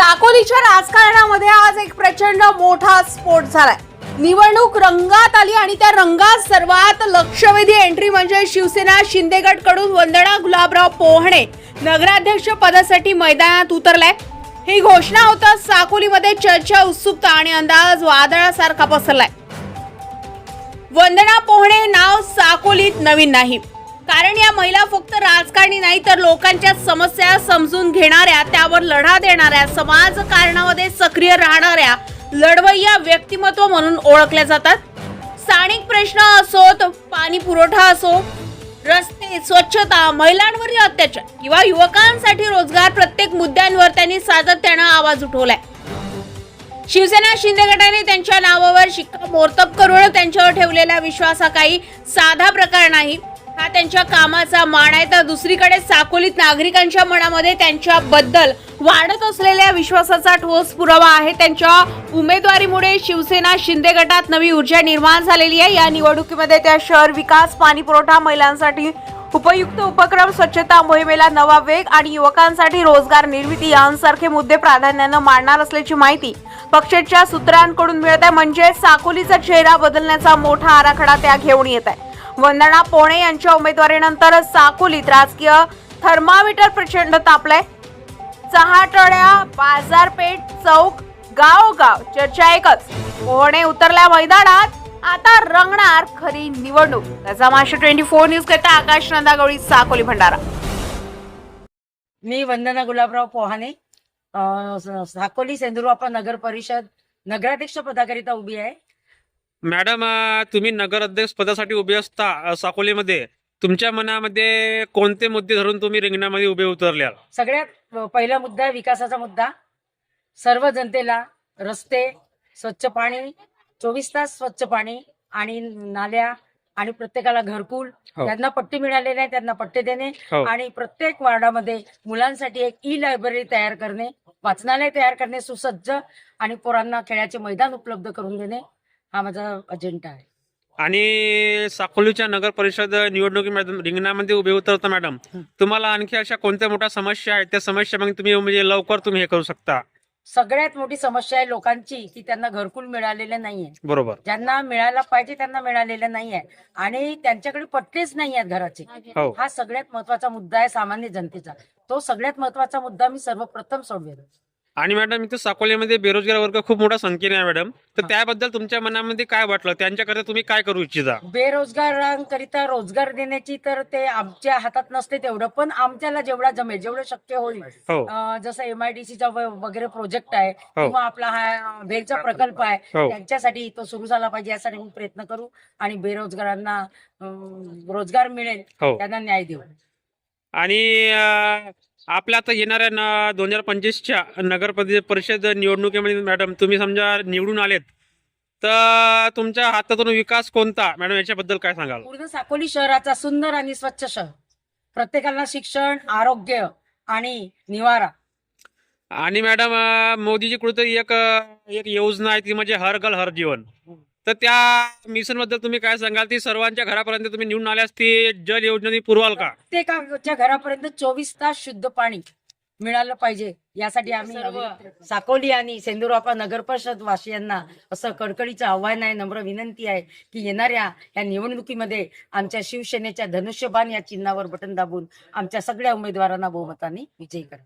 साकोलीच्या राजकारणामध्ये आज एक प्रचंड मोठा स्फोट झालाय. निवडणूक रंगात आली आणि त्या रंगात सर्वात लक्षवेधी एंट्री म्हणजे शिवसेना शिंदेगडकडून वंदना गुलाबराव पोहणे. नगराध्यक्ष पदासाठी मैदानात उतरलाय. ही घोषणा होता साकोलीमध्ये चर्चा उत्सुकता आणि अंदाज वादळासारखा पसरलाय. वंदना पोहणे नाव साकोलीत नवीन नाही. कारण या महिला फक्त राजकारणी नाही तर लोकांच्या समस्या समजून घेणाऱ्या त्यावर लढा देणाऱ्या समाजकारणामध्ये सक्रिय राहणाऱ्या लढवय्या व्यक्तिमत्व म्हणून ओळखल्या जातात. स्थानिक प्रश्न असोत पाणी पुरवठा असो रस्ते स्वच्छता महिलांवरील अत्याचार किंवा युवकांसाठी रोजगार प्रत्येक मुद्द्यांवर त्यांनी सातत्यानं आवाज उठवलाय. शिवसेना शिंदे गटाने त्यांच्या नावावर शिक्कामोर्तब करून त्यांच्यावर ठेवलेला विश्वास हा काही साधा प्रकार नाही. हा त्यांच्या कामाचा मान आहे. तर दुसरीकडे साकोलीत नागरिकांच्या मनामध्ये त्यांच्याबद्दल वाढत असलेल्या विश्वासाचा ठोस पुरावा आहे. त्यांच्या उमेदवारीमुळे शिवसेना शिंदे गटात नवी ऊर्जा निर्माण झालेली आहे. या निवडणुकीमध्ये त्या शहर विकास पाणी पुरवठा महिलांसाठी उपयुक्त उपक्रम स्वच्छता मोहिमेला नवा वेग आणि युवकांसाठी रोजगार निर्मिती यांसारखे मुद्दे प्राधान्यानं मांडणार असल्याची माहिती पक्षाच्या सूत्रांकडून मिळत आहे. म्हणजे साकोलीचा चेहरा बदलण्याचा मोठा आराखडा त्या घेऊन येत आहे. वंदना पोणे यांच्या उमेदवारीनंतर साकोलीत राजकीय थर्मामीटर प्रचंड तापलंय. चहाटळ्या बाजारपेठ चौक गावोगाव चर्चा एकच. पोहणे उतरल्या मैदानात आता रंगणार खरी निवडणूक. त्याचा माशा ट्वेंटी फोर न्यूज करता आकाश नंदागवळी साकोली भंडारा. मी वंदना गुलाबराव पोहाणे साकोली स- साकोली नगर परिषद नगराध्यक्ष पदाकरिता उभी आहे. मॅडम तुम्ही नगर अध्यक्ष पदासाठी उभे असता साकोलीमध्ये. तुमच्या मनामध्ये कोणते मुद्दे धरून तुम्ही रिंगणामध्ये उभे उतरल्या सगळ्यात पहिला मुद्दा आहे विकासाचा मुद्दा. सर्व जनतेला रस्ते स्वच्छ पाणी चोवीस तास स्वच्छ पाणी आणि नाल्या आणि प्रत्येकाला घरकुल हो. त्यांना पट्टी मिळालेली आहे त्यांना पट्टे देणे हो. आणि प्रत्येक वार्डामध्ये मुलांसाठी एक ई लायब्ररी तयार करणे वाचनालय तयार करणे सुसज्ज आणि पोरांना खेळाचे मैदान उपलब्ध करून देणे. हा माझा अजेंडा आहे. आणि साकोलीच्या नगर परिषद निवडणुकी रिंगणामध्ये उभे उतरता मॅडम. तुम्हाला आणखी अशा कोणत्या मोठ्या समस्या आहेत? त्या समस्या मग तुम्ही म्हणजे लवकर तुम्ही हे करू शकता. सगळ्यात मोठी समस्या आहे लोकांची की त्यांना घरकुल मिळालेले नाहीये. बरोबर. ज्यांना मिळायला पाहिजे त्यांना मिळालेलं नाहीये. आणि त्यांच्याकडे पट्टेच नाही आहेत घराचे. हो. हा सगळ्यात महत्त्वाचा मुद्दा आहे सामान्य जनतेचा. तो सगळ्यात महत्त्वाचा मुद्दा मी सर्वप्रथम सोडवेल आणि मॅडम इथे साकोलीमध्ये बेरोजगार वर्ग खूप मोठ्या संख्येने आहे मॅडम. तर. त्याबद्दल तुमच्या मनामध्ये काय वाटलं? त्यांच्याकरता तुम्ही काय करू इच्छिता? बेरोजगारांकरिता रोजगार देण्याची तर ते आमच्या हातात नसते तेवढं पण आमच्याला जेवढा जमेल जेवढं शक्य होईल. हो. अं, जसं एमआयडीसीचा वगैरे प्रोजेक्ट आहे हो. किंवा आपला हा भेलचा प्रकल्प आहे हो. त्यांच्यासाठी तो सुरू झाला पाहिजे यासाठी मी प्रयत्न करू आणि बेरोजगारांना अं, रोजगार मिळेल हो. त्यांना न्याय देऊ. आणि अं, आपल्या आता येणाऱ्या दोन हजार पंचवीसच्या नगर परि- परिषद निवडणुकीमध्ये मॅडम तुम्ही समजा निवडून आलेत तर तुमच्या हातातून विकास कोणता? मॅडम याच्याबद्दल काय सांगाल? पूर्ण साकोली शहराचा सुंदर आणि स्वच्छ शहर. प्रत्येकाला शिक्षण आरोग्य आणि निवारा. आणि मॅडम मोदीजी कुठेतरी एक एक योजना आहे ती म्हणजे हर गल हर जीवन. तर त्या मिशनबद्दल तुम्ही काय सांगाल? ती सर्वांच्या घरापर्यंत तुम्ही निवडून आल्यास ती जल योजना ती पुरवाल का? प्रत्येकाच्या घरापर्यंत चोवीस तास शुद्ध पाणी मिळालं पाहिजे यासाठी आम्ही साकोली आणि सेंदुरापा नगर परिषद वासियांना असं कडकडीचं आव्हान आहे नम्र विनंती आहे की येणाऱ्या या निवडणुकीमध्ये आमच्या शिवसेनेच्या धनुष्यबाण या चिन्हावर बटन दाबून आमच्या सगळ्या उमेदवारांना बहुमताने विजयी करा.